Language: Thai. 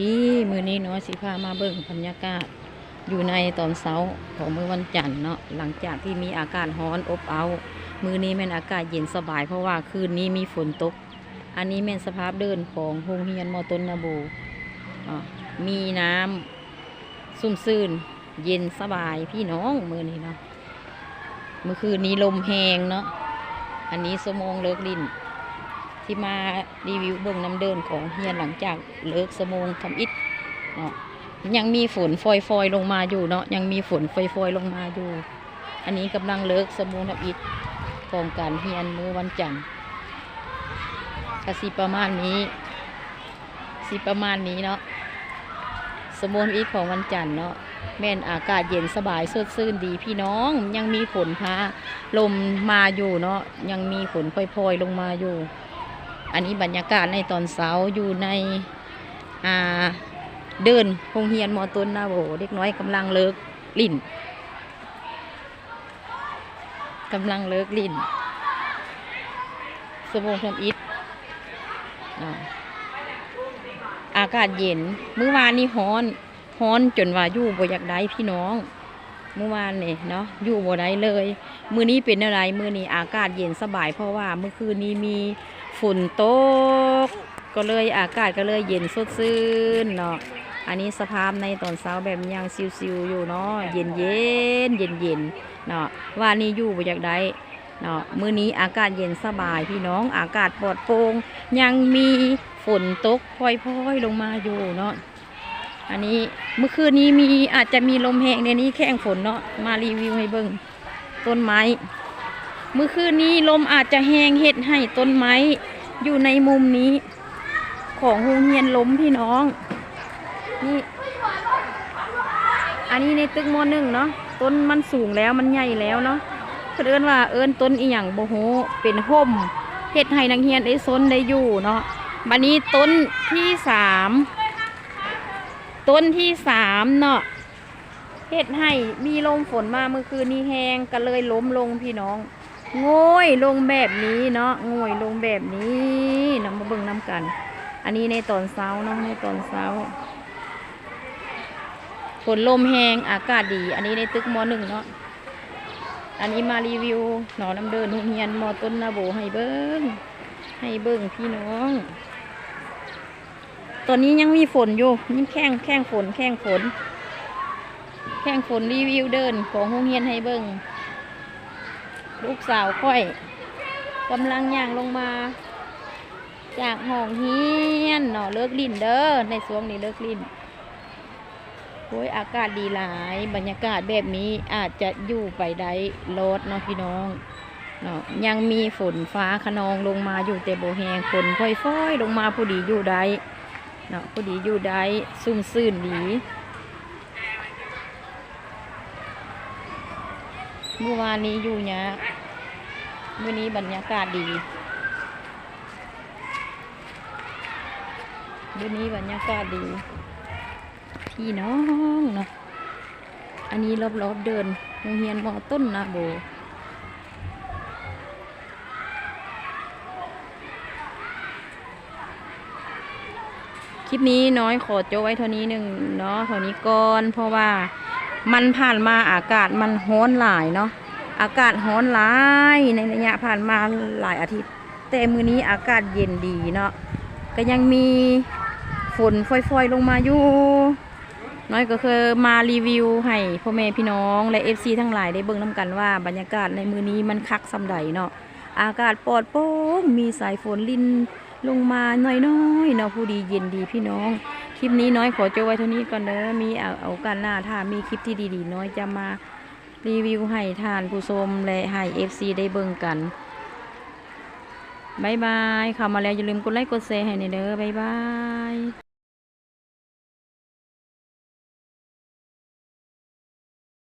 ดีมือนี้เนาะสิพามาเบิ่งบรรยากาศอยู่ในตอนเช้าของมื้อวันจันทร์เนาะหลังจากที่มีอากาศร้อนอบเอาวมือนี้แม่นอากาศเย็นสบายเพราะว่าคืนนี้มีฝนตก อันนี้แม่นสภาพเดินของโรงเรียนมอต้นนาบอะมีน้ำซุ่มซื่นเย็นสบายพี่น้องมือนี้เนาะเมื่อคืนนี้ลมแหงเนาะอันนี้สมองเลิกลิน ที่มารีวิวเบื้องน้ำเดินของเฮียนหลังจากเลิกสมงทำอิฐเนาะยังมีฝนฟอยฟอยๆลงมาอยู่เนาะยังมีฝนฟอยฟอยๆลงมาอยู่ อันนี้กำลังเลิกสมงทำอิฐของการเฮียนมือวันจันทร์ก็สิประมาณนี้สิประมาณนี้เนาะสมงทำอิฐของวันจันทร์เนาะแม่นอากาศเย็นสบายสดชื่นดีพี่น้องยังมีฝนพาลมมาอยู่เนาะยังมีฝนพลอยๆลงมาอยู่ อันนี้บรรยากาศในตอนเช้าอยู่ในอ่าเดินโรงเรียนมอต้นนาโบเด็กน้อยกำลังเลิกลิ่นกำลังเลิกลิ่นสมองทำอิฐอากาศเย็นเมื่อวานนี้ฮ้อนฮ้อนจนว่าอยู่บ่อยากได้พี่น้อง เมื่อวานนี่เนาะอยู่บ่ได้เลย มือนี้เป็นอะไรมือนี้อากาศเย็นสบาย เพราะว่าเมื่อคืนนี้มีฝุ่นตก ก็เลยอากาศก็เลยเย็นสดชื่นเนาะอันนี้สภาพในตอนเช้าแบบยังซิวๆอยู่เนาะเย็นเย็นเย็นเย็นเนาะว่านี่อยู่บ่อยากได้เนาะมือนี้อากาศเย็นสบายพี่น้องอากาศปลอดโปร่งยังมีฝนตกพลอยๆลงมาอยู่เนาะ อันนี้เมื่อคืนนี้มีอาจจะมีลมแหงในนี้แข้งฝนเนาะมารีวิวให้เบิ่งต้นไม้ เมื่อคืนนี้ลมอาจจะแหงเห็ดให้ต้นไม้อยู่ในมุมนี้ ของโรงเรียนล้มพี่น้อง นี่ อันนี้ในตึกมหนึ่งเนาะต้นมันสูงแล้วมันใหญ่แล้วเนาะเพื่อนว่าเอิญต้นอีหยังโบโหเป็นห่มเห็ดให้นักเรียนได้ซนได้อยู่เนาะบันนี้ต้นที่สาม ต้นที่สามเนาะเฮ็ดให้มีลมฝนมาเมื่อคืนนี้แห้งก็เลยล้มลงพี่น้องโง่ยลงแบบนี้เนาะโง่ยลงแบบนี้นำมาเบิ่งน้ำกัน อันนี้ในตอนเช้าเนาะในตอนเช้าฝนลมแห้งอากาศดี อันนี้ในตึกมหนึ่งเนาะอันนี้มารีวิวหนอน้ำเดินโรงเรียนมอต้นนาโบให้เบิ้งให้เบิ้งพี่น้อง ตอนนี้ยังมีฝนอยู่นี่แข้งแข้งฝน แข้งฝน แข้งฝนรีวิวเดินของโรงเรียนให้เบิ่งลูกสาวค่อยกำลังย่างลงมา จากห้องเฮียนเนาะเลิกลินเด้อในสวงนี้เลิกลินโอ้ยอากาศดีหลาย บรรยากาศแบบนี้อาจจะอยู่ไปได้รถเนาะพี่น้องเนาะยังมีฝนฟ้าขนองลงมาอยู่แต่โบแหงฝนค่อยๆลงมาพอดีอยู่ได้ เนาะพอดีอยู่ได้ซุ่มซื่นดีเมื่อวานนี้อยู่เนี้ยากเมื่อนี้บรรยากาศดีเมื่อนี้บรรยากาศดี พี่น้องเนาะอันนี้รอบๆเดินโรงเรียนมอต้นนาโบ ลิปนี้น้อยขอโจไว้เท่านี้หนึ่งเนาะเท่านี้ก่อน เพราะว่ามันผ่านมาอากาศมันร้อนหลายเนาะอากาศร้อนหลายในระยะผ่านมาหลายอาทิตย์ แต่มือนี้อากาศเย็นดีเนาะก็ยังมีฝนฟอยๆ ลงมาอยู่ น้อยก็คือมารีวิวให้พ่อแม่พี่น้องและ FC ทั้งหลายได้เบิ่งน้กันว่าบรรยากาศในมือนี้มันคักสำใดเนาะอากาศปลอดโปร่งมีสายฝนลิน ลงมาหน้อยๆเนาะผู้ดีเย็นดีพี่น้อง คลิปนี้น้อยขอจบไว้เท่านี้ก่อนเด้อมีเอาเอากันหน้าถ้ามีคลิปที่ดีๆ น้อยจะมารีวิวให้ทานผู้ชมและให้ FC ได้เบิ่งกันบายบายเข้ามาแล้วอย่าลืมกดไลค์กดแชร์ให้ในเด้อบายบาย